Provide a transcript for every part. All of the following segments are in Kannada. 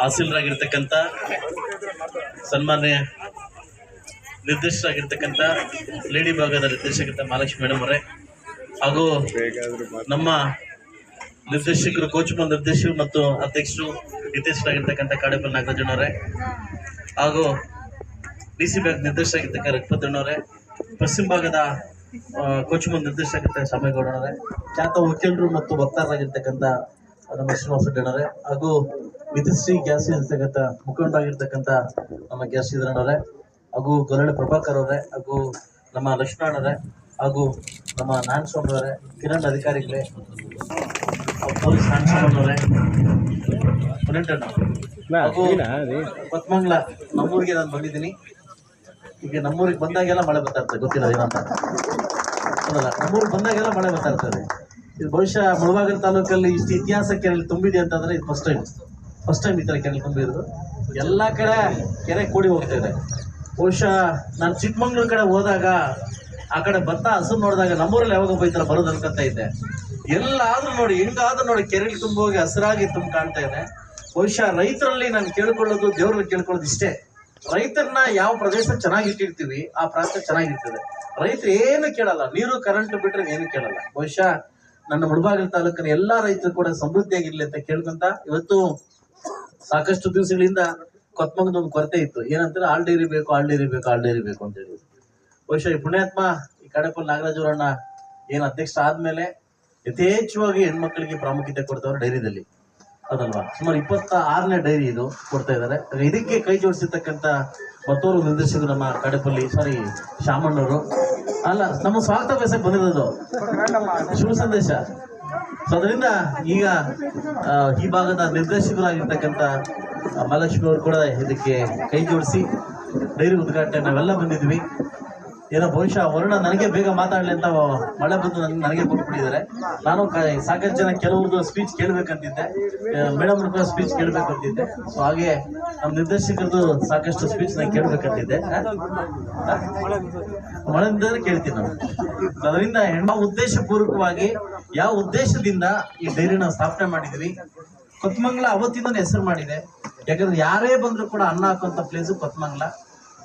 ತಹಸೀಲ್ರಾಗಿರ್ತಕ್ಕಂಥ ಸನ್ಮಾನ್ಯ ನಿರ್ದೇಶಕರಾಗಿರ್ತಕ್ಕಂಥ ಲೇಡಿ ಭಾಗದ ನಿರ್ದೇಶಕರ ಮಹಾಲಕ್ಷ್ಮಿ ಮೇಡಮ್ ಅವರೇ. ಹಾಗೂ ನಮ್ಮ ನಿರ್ದೇಶಕರು ಕೋಚ್ ನಿರ್ದೇಶಕರು ಮತ್ತು ಅಧ್ಯಕ್ಷರು ನಿರ್ದೇಶಕರಾಗಿರ್ತಕ್ಕಂಥ ಕಾಡೇಪಲ್ ನಾಗರಾಜಣ್ಣವರೇ ಹಾಗೂ ಡಿ ಸಿ ಬ್ಯಾಂಕ್ ನಿರ್ದೇಶಕರಾಗಿರ್ತಕ್ಕ ರಘುಪತಣ್ಣವರೇ ಪಶ್ಚಿಮ ಭಾಗದ ಕೋಚ್ಮ ನಿರ್ದೇಶಕ ಶಾಮೇಗೌಡನವರೇ ಖ್ಯಾತ ವಕೀಲರು ಮತ್ತು ವಕ್ತಾರರಾಗಿರ್ತಕ್ಕಂಥ ನಮ್ಮ ಶ್ರೀನಿವಾಸ ಹಾಗೂ ವಿಧಿಶ್ರೀ ಗ್ಯಾಸ್ ಇರ್ತಕ್ಕಂಥ ಮುಖಂಡರಾಗಿರ್ತಕ್ಕಂಥ ನಮ್ಮ ಗ್ಯಾಸ್ ಅವರೇ ಹಾಗೂ ಗೊರಳೆ ಪ್ರಭಾಕರ್ ಅವರೇ ಹಾಗೂ ನಮ್ಮ ಲಕ್ಷ್ಮಣರೇ ಹಾಗೂ ನಮ್ಮ ನಾರಾಯಣ ಸ್ವಾಮಿಯವರೇ ಕಿರಣ್ ಅಧಿಕಾರಿಗಳೇ ಪೊಲೀಸ್ ನಾನ್ ಹಾಗೂ ಪದ್ಮಂಗ್ಲ ನಮ್ಮೂರಿಗೆ ನಾನು ಬಂದಿದ್ದೀನಿ. ಈಗ ನಮ್ಮೂರಿಗೆ ಬಂದಾಗೆಲ್ಲ ಮಳೆ ಬರ್ತಾ ಇರ್ತದೆ ಗೊತ್ತಿಲ್ಲ ಏನಂತ. ನಮ್ಮೂರಿಗೆ ಬಂದಾಗೆಲ್ಲ ಮಳೆ ಬರ್ತಾ ಇರ್ತದೆ. ಇದು ಬಹುಶಃ ಮುಳಬಾಗಿಲು ತಾಲೂಕಲ್ಲಿ ಇಷ್ಟು ಇತಿಹಾಸಕ್ಕೆ ತುಂಬಿದೆ ಅಂತಂದ್ರೆ ಇದು ಫಸ್ಟ್ ಟೈಮ್ ಫಸ್ಟ್ ಟೈಮ್ ಈ ಥರ ಕೆರೆ ತುಂಬಿರೋದು ಎಲ್ಲ ಕಡೆ ಕೆರೆ ಕೂಡಿ ಹೋಗ್ತಾ ಇದೆ. ಬಹುಶಃ ನಾನು ಚಿಕ್ಕಮಂಗ್ಳೂರು ಕಡೆ ಹೋದಾಗ, ಆ ಕಡೆ ಭತ್ತ ಹಸು ನೋಡಿದಾಗ ನಮ್ಮೂರಲ್ಲಿ ಯಾವಾಗ ಬೈತರ ಬರೋದು ಅನ್ಕೊಂತ ಇದ್ದೆ. ಎಲ್ಲಾದ್ರೂ ನೋಡಿ, ಹೆಂಗಾದ್ರೂ ನೋಡಿ ಕೆರೆಗೆ ತುಂಬ ಹೋಗಿ ಹಸಿರಾಗಿ ತುಂಬ ಕಾಣ್ತಾ ಇದೆ. ಬಹುಶಃ ರೈತರಲ್ಲಿ ನಾನು ಕೇಳ್ಕೊಳ್ಳೋದು, ದೇವ್ರಲ್ಲಿ ಕೇಳ್ಕೊಳ್ಳೋದು ಇಷ್ಟೇ. ರೈತರನ್ನ ಯಾವ ಪ್ರದೇಶ ಚೆನ್ನಾಗಿ ಇಟ್ಟಿರ್ತೀವಿ, ಆ ಪ್ರಾಂತ ಚೆನ್ನಾಗಿರ್ತದೆ ರೈತರು ಏನು ಕೇಳಲ್ಲ, ನೀರು ಕರೆಂಟ್ ಬಿಟ್ರೆ ಏನು ಕೇಳಲ್ಲ. ಬಹುಶಃ ನನ್ನ ಮುಳಬಾಗಿಲು ತಾಲೂಕಿನ ಎಲ್ಲಾ ರೈತರು ಕೂಡ ಸಮೃದ್ಧಿಯಾಗಿರ್ಲಿ ಅಂತ ಕೇಳ್ಕೊಂತ ಇವತ್ತು ಸಾಕಷ್ಟು ದಿವಸಗಳಿಂದ ಕೊತ್ಮಂಗದ ಒಂದು ಕೊರತೆ ಇತ್ತು. ಏನಂತಾರೆ ಆಲ್ ಡೈರಿ ಬೇಕು ಆಲ್ ಡೈರಿ ಬೇಕು ಆಲ್ ಡೈರಿ ಬೇಕು ಅಂತ ಹೇಳಿ ಬಹುಶಃ ಈ ಪುಣ್ಯಾತ್ಮ, ಈ ಕಡೆಪಲ್ಲಿ ನಾಗರಾಜ್ ಏನು ಅಧ್ಯಕ್ಷ ಆದ್ಮೇಲೆ ಯಥೇಚ್ಛವಾಗಿ ಹೆಣ್ಮಕ್ಳಿಗೆ ಪ್ರಾಮುಖ್ಯತೆ ಕೊಡ್ತಾವ್ರೆ ಡೈರಿದಲ್ಲಿ. ಅದಲ್ವಾ? ಸುಮಾರು ಇಪ್ಪತ್ತ ಆರನೇ ಡೈರಿ ಇದು ಕೊಡ್ತಾ ಇದ್ದಾರೆ. ಇದಕ್ಕೆ ಕೈ ಜೋಡಿಸಿರ್ತಕ್ಕಂಥ ಮತ್ತೋರು ನಿರ್ದೇಶಕರು ನಮ್ಮ ಕಡೆಪಲ್ಲಿ ಸಾರಿ ಶಾಮಣ್ಣವರು. ಅಲ್ಲ, ನಮ್ಮ ಸ್ವಾರ್ಥ ಬೇಸಕ್ಕೆ ಬಂದಿರೋದು. ಶುಭ ಸಂದೇಶ. ಸೊ ಅದರಿಂದ ಈಗ ಈ ಭಾಗದ ನಿರ್ದೇಶಕರಾಗಿರ್ತಕ್ಕಂಥ ಮಹಾಲಕ್ಷ್ಮಿ ಅವರು ಕೂಡ ಇದಕ್ಕೆ ಕೈ ಜೋಡಿಸಿ, ಡೈರಿ ಉದ್ಘಾಟನೆ ನಾವೆಲ್ಲ ಬಂದಿದ್ವಿ ಏನೋ ಬಹುಶಃ ವರುಣ ನನಗೆ ಬೇಗ ಮಾತಾಡಲಿ ಅಂತ ಮಳೆ ಬಂದು ನನ್- ನನಗೆ ಕೊಟ್ಬಿಟ್ಟಿದ್ದಾರೆ ನಾನು ಸಾಕಷ್ಟು ಜನ ಕೆಲವ್ರದ್ದು ಸ್ಪೀಚ್ ಕೇಳಬೇಕಂತಿದ್ದೆ. ಮೇಡಮ್ ಕೂಡ ಸ್ಪೀಚ್ ಕೇಳಬೇಕಂತಿದ್ದೆ. ಸೊ ಹಾಗೆ ನಮ್ಮ ನಿರ್ದೇಶಕರದ್ದು ಸಾಕಷ್ಟು ಸ್ಪೀಚ್ ನಾನು ಕೇಳಬೇಕಂತಿದ್ದೆ? ಮಳೆ ಕೇಳ್ತೀನಿ ನಾನು. ಅದರಿಂದ ಹೆಣ್ಮ ಉದ್ದೇಶಪೂರ್ವಕವಾಗಿ ಯಾವ ಉದ್ದೇಶದಿಂದ ಈ ಡೈರಿನ ಸ್ಥಾಪನೆ ಮಾಡಿದ್ವಿ? ಕೊತ್ಮಂಗ್ಲ ಅವತ್ತಿಂದ ಹೆಸರು ಮಾಡಿದೆ. ಯಾಕಂದ್ರೆ ಯಾರೇ ಬಂದ್ರು ಕೂಡ ಅನ್ನ ಹಾಕುವಂತ ಪ್ಲೇಸು ಕೊತ್ಮಂಗ್ಲ.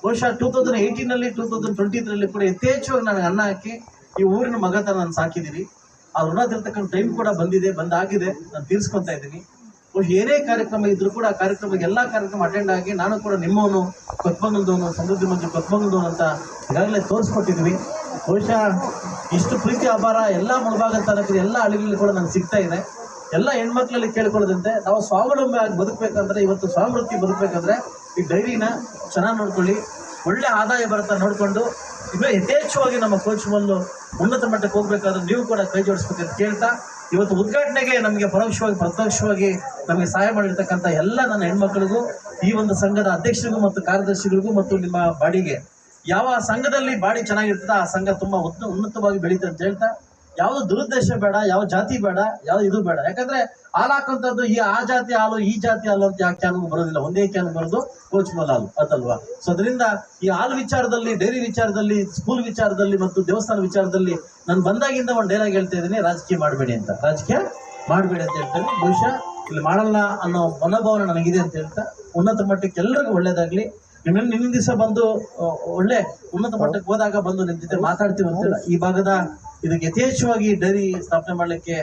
ಬಹುಶಃ ಟೂ ತೌಸಂಡ್ ಏಯ್ಟೀನಲ್ಲಿ ಟೂ ತೌಸಂಡ್ ಟ್ವೆಂಟಿದ್ರಲ್ಲಿ ಕೂಡ ಯಥೇಚ್ಛವಾಗಿ ನನಗೆ ಅನ್ನ ಹಾಕಿ ಈ ಊರಿನ ಮಗ ತರ ನಾನು ಸಾಕಿದ್ದೀನಿ. ಆ ಋಣ ತಿರ್ತಕ್ಕಂಥ ಟೈಮ್ ಕೂಡ ಬಂದಿದೆ, ಬಂದಾಗಿದೆ. ನಾನು ತೀರ್ಸ್ಕೊಂತ ಇದ್ದೀನಿ. ಏನೇ ಕಾರ್ಯಕ್ರಮ ಇದ್ರೂ ಕೂಡ ಆ ಕಾರ್ಯಕ್ರಮಕ್ಕೆ ಎಲ್ಲ ಕಾರ್ಯಕ್ರಮ ಅಟೆಂಡ್ ಆಗಿ ನಾನು ಕೂಡ ನಿಮ್ಮವನು ಕೊತ್ಮಂಗಲ್ದವನು, ಸಮೃದ್ಧಿ ಮಂಜು ಕೊತ್ಮಂಗಲ್ದವನು ಅಂತ ಈಗಾಗಲೇ ತೋರಿಸ್ಕೊಟ್ಟಿದ್ವಿ ಬಹುಶಃ ಇಷ್ಟು ಪ್ರೀತಿ ಅಪಾರ ಎಲ್ಲ ಮುಳಭಾಗ ತಾಲೂಕಿನ ಎಲ್ಲ ಹಳ್ಳಿಗಳಲ್ಲಿ ಕೂಡ ನನಗೆ ಸಿಗ್ತಾ ಇದೆ. ಎಲ್ಲ ಹೆಣ್ಮಕ್ಳಲ್ಲಿ ಕೇಳ್ಕೊಳ್ಳೋದಂತೆ, ನಾವು ಸ್ವಾವಲಂಬಿ ಆಗಿ ಬದುಕಬೇಕಂದ್ರೆ, ಇವತ್ತು ಸ್ವಾವೃತ್ತಿ ಬದುಕಬೇಕಂದ್ರೆ ಈ ಡೈರಿನ ಚೆನ್ನಾಗಿ ನೋಡ್ಕೊಳ್ಳಿ. ಒಳ್ಳೆ ಆದಾಯ ಬರುತ್ತಾ ನೋಡಿಕೊಂಡು. ಇನ್ನೂ ಯಥೇಚ್ಛವಾಗಿ ನಮ್ಮ ಕೋಚ್ ಬಂದು ಉನ್ನತ ಮಟ್ಟಕ್ಕೆ ಹೋಗ್ಬೇಕಾದ್ರೆ ನೀವು ಕೂಡ ಕೈ ಜೋಡಿಸ್ಬೇಕು ಅಂತ ಕೇಳ್ತಾ, ಇವತ್ತು ಉದ್ಘಾಟನೆಗೆ ನಮಗೆ ಪರೋಕ್ಷವಾಗಿ, ಪ್ರತ್ಯಕ್ಷವಾಗಿ ನಮಗೆ ಸಹಾಯ ಮಾಡಿರ್ತಕ್ಕಂಥ ಎಲ್ಲ ನನ್ನ ಹೆಣ್ಮಕ್ಳಿಗೂ, ಈ ಒಂದು ಸಂಘದ ಅಧ್ಯಕ್ಷರಿಗೂ ಮತ್ತು ಕಾರ್ಯದರ್ಶಿಗಳಿಗೂ ಮತ್ತು ನಿಮ್ಮ ಬಾಡಿಗೆ. ಯಾವ ಸಂಘದಲ್ಲಿ ಬಾಡಿ ಚೆನ್ನಾಗಿರ್ತದೆ, ಆ ಸಂಘ ತುಂಬಾ ಉನ್ನತವಾಗಿ ಬೆಳೀತದೆ ಅಂತ ಹೇಳ್ತಾ ಯಾವುದು ದುರುದ್ದೇಶ ಬೇಡ, ಯಾವ ಜಾತಿ ಬೇಡ ಯಾವ ಇದು ಬೇಡ. ಯಾಕಂದ್ರೆ ಹಾಲು ಈ ಆ ಜಾತಿ ಹಾಲು, ಈ ಜಾತಿ ಹಾಲು ಅಂತ ಯಾಕೆ ಕ್ಯಾನ್ ಬರೋದಿಲ್ಲ? ಒಂದೇ ಕ್ಯಾನ್ ಬರೋದು ಕೋಚ್ ಮಲ್ ಹಾಲು ಅದಲ್ವಾ ಸೊ ಅದರಿಂದ ಈ ಹಾಲು ವಿಚಾರದಲ್ಲಿ, ಡೈರಿ ವಿಚಾರದಲ್ಲಿ ಸ್ಕೂಲ್ ವಿಚಾರದಲ್ಲಿ ಮತ್ತು ದೇವಸ್ಥಾನ ವಿಚಾರದಲ್ಲಿ ನಾನು ಬಂದಾಗಿಂದ ಒಂದು ಡೈಲಾಗ್ ಹೇಳ್ತಾ ಇದ್ದೀನಿ. ರಾಜಕೀಯ ಮಾಡಬೇಡಿ ಅಂತ. ರಾಜಕೀಯ ಮಾಡಬೇಡಿ ಅಂತ ಹೇಳ್ತೇನೆ ಬಹುಶಃ ಇಲ್ಲಿ ಮಾಡಲ್ಲ ಅನ್ನೋ ಮನೋಭಾವನೆ ನನಗಿದೆ ಅಂತ ಹೇಳ್ತಾ ಉನ್ನತ ಮಟ್ಟಕ್ಕೆ ಎಲ್ಲರಿಗೂ ಒಳ್ಳೇದಾಗ್ಲಿ. ನಿಮ್ಮನ್ನು ನಿನ್ನ ದಿವಸ ಬಂದು ಒಳ್ಳೆ ಉನ್ನತ ಮಟ್ಟಕ್ಕೆ ಹೋದಾಗ ಬಂದು ನಿಂತಿದ್ದೆ, ಮಾತಾಡ್ತೀವಿ ಅಂತ ಈ ಭಾಗದ ಇದಕ್ಕೆ ಯಥೇಚ್ಛವಾಗಿ ಡೈರಿ ಸ್ಥಾಪನೆ ಮಾಡಲಿಕ್ಕೆ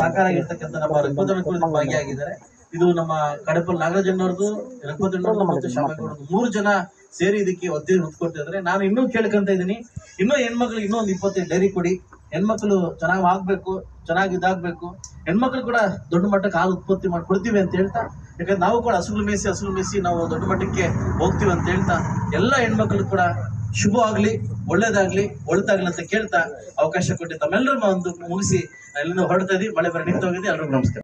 ಸಾಕಾರ ಆಗಿರ್ತಕ್ಕಂಥ ನಮ್ಮ ರಘುಪತನ ಭಾಗಿಯಾಗಿದ್ದಾರೆ. ಇದು ನಮ್ಮ ಕಡಪಲ್ ನಾಗರಾಜಣ್ಣವ್ರದ್ದು ರಘುಪತಣ್ಣವ್ರದ್ದು ಮತ್ತು ಶಾಮೇಗೌಡರದ್ದು ಮೂರು ಜನ ಸೇರಿ ಇದಕ್ಕೆ ಒತ್ತಿ ಹೊತ್ಕೊಟ್ಟಿದ್ದಾರೆ ನಾನು ಇನ್ನೂ ಕೇಳ್ಕೊಂತ ಇದ್ದೀನಿ. ಇನ್ನೂ ಹೆಣ್ಮಕ್ಳು ಇನ್ನೂ ಒಂದು ಇಪ್ಪತ್ತೈದು ಡೈರಿ ಕೊಡಿ. ಹೆಣ್ಮಕ್ಳು ಚೆನ್ನಾಗಿ ಆಗ್ಬೇಕು ಚೆನ್ನಾಗಿ ಇದಾಗ್ಬೇಕು. ಹೆಣ್ಮಕ್ಳು ಕೂಡ ದೊಡ್ಡ ಮಟ್ಟಕ್ಕೆ ಹಾಲು ಉತ್ಪತ್ತಿ ಮಾಡಿ ಕೊಡ್ತೀವಿ ಅಂತ ಹೇಳ್ತಾ ಯಾಕಂದ್ರೆ ನಾವು ಕೂಡ ಹಸುಗಳು ಮೇಯಿಸಿ ಹಸುಗಳು ಮೇಯಿಸಿ ನಾವು ದೊಡ್ಡ ಮಟ್ಟಕ್ಕೆ ಹೋಗ್ತೀವಿ ಅಂತ ಹೇಳ್ತಾ ಎಲ್ಲ ಹೆಣ್ಮಕ್ಳು ಕೂಡ ಶುಭ ಆಗ್ಲಿ ಒಳ್ಳೇದಾಗ್ಲಿ, ಒಳ್ತಾಗ್ಲಿ ಅಂತ ಕೇಳ್ತಾ ಅವಕಾಶ ಕೊಟ್ಟಿದ್ದ ತಮ್ಮೆಲ್ಲರೂ ಒಂದು ಮುಗಿಸಿ ಎಲ್ಲಿಂದ ಹೊರಡ್ತಾ ಇದೀವಿ. ಮಳೆ ಬರ ನಿಂತೋಗಿದೆ. ಎಲ್ರಿಗೂ ನಮಸ್ಕಾರ.